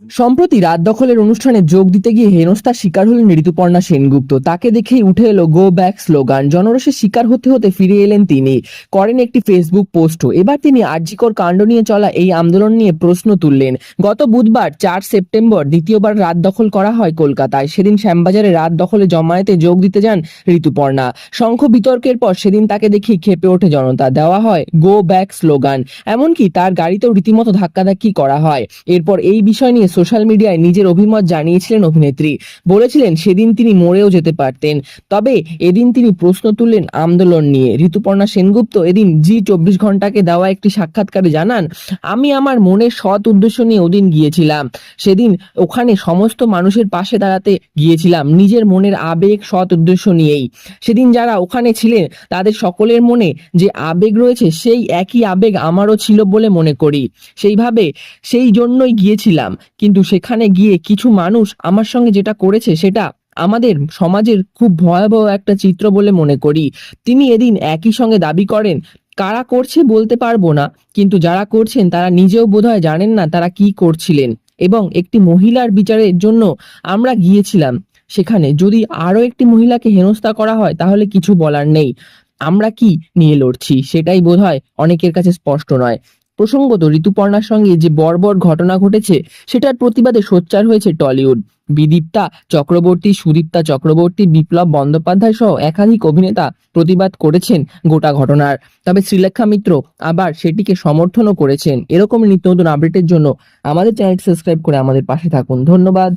সম্প্রতি রাত দখলের অনুষ্ঠানে যোগ দিতে গিয়ে হেনস্থার শিকার হলেন ঋতুপর্ণা সেনগুপ্ত। তাকে দেখেই উঠে এলো গো ব্যাক স্লোগান। জনরসের শিকার হতে হতে ফিরে এলেন তিনি। করেন একটি ফেসবুক পোস্টও। এবার তিনি আর্জিকর কাণ্ড নিয়ে চলা এই আন্দোলন নিয়ে প্রশ্ন তুললেন। গত বুধবার, চার সেপ্টেম্বর দ্বিতীয়বার রাত দখল করা হয় কলকাতায়। সেদিন শ্যামবাজারে রাত দখলে জমায়েতে যোগ দিতে যান ঋতুপর্ণা। শঙ্খ বিতর্কের পর সেদিন তাকে দেখি খেপে ওঠে জনতা। দেওয়া হয় গো ব্যাক স্লোগান। এমনকি তার গাড়িতেও রীতিমতো ধাক্কাধাক্কি করা হয়। এরপর এই বিষয় নিয়ে সোশ্যাল মিডিয়ায় নিজের অভিমত জানিয়েছিলেন অভিনেত্রী। বলেছিলেন সেদিন তিনি মরেও যেতে পারতেন। তবে এদিন তিনি প্রশ্ন তুললেন আন্দোলন নিয়ে। ঋতুপর্ণা সেনগুপ্ত এদিন জি চব্বিশ ঘন্টাকে দেওয়া একটি সাক্ষাৎকারে জানান, আমি আমার মনের সৎ উদ্দেশ্য নিয়ে ওদিন গিয়েছিলাম। সেদিন ওখানে সমস্ত মানুষের পাশে দাঁড়াতে গিয়েছিলাম, নিজের মনের আবেগ, সৎ উদ্দেশ্য নিয়েই। সেদিন যারা ওখানে ছিলেন, তাদের সকলের মনে যে আবেগ রয়েছে, সেই একই আবেগ আমারও ছিল বলে মনে করি। সেইভাবে, সেই জন্যই গিয়েছিলাম। কিন্তু সেখানে গিয়ে কিছু মানুষ আমার সঙ্গে যেটা করেছে সেটা আমাদের সমাজের খুব ভয়াবহ একটা চিত্র বলে মনে করি। তিনি এদিন একই সঙ্গে দাবি করেন, কারা করছে বলতে পারব না, কিন্তু যারা করছেন তারা নিজেও বোধহয় জানেন না তারা কি করছিলেন। এবং একটি মহিলার বিচারের জন্য আমরা গিয়েছিলাম। সেখানে যদি আরও একটি মহিলাকে হেনস্থা করা হয় তাহলে কিছু বলার নেই। আমরা কি নিয়ে লড়ছি? সেটাই বোধহয় অনেকের কাছে স্পষ্ট নয়। প্রসঙ্গত ঋতুপর্ণার সঙ্গে যে বর্বর ঘটনা ঘটেছে, সেটার প্রতিবাদে সোচ্চার হয়েছে টলিউড। বিদীপ্তা চক্রবর্তী, সুদীপ্তা চক্রবর্তী, বিপ্লব বন্দ্যোপাধ্যায় সহ একাধিক অভিনেতা প্রতিবাদ করেছেন গোটা ঘটনার। তবে শ্রীলেখা মিত্র আবার সেটিকে সমর্থনও করেছেন। এরকম নিত্য নতুন আপডেটের জন্য আমাদের চ্যানেলটি সাবস্ক্রাইব করে আমাদের পাশে থাকুন। ধন্যবাদ।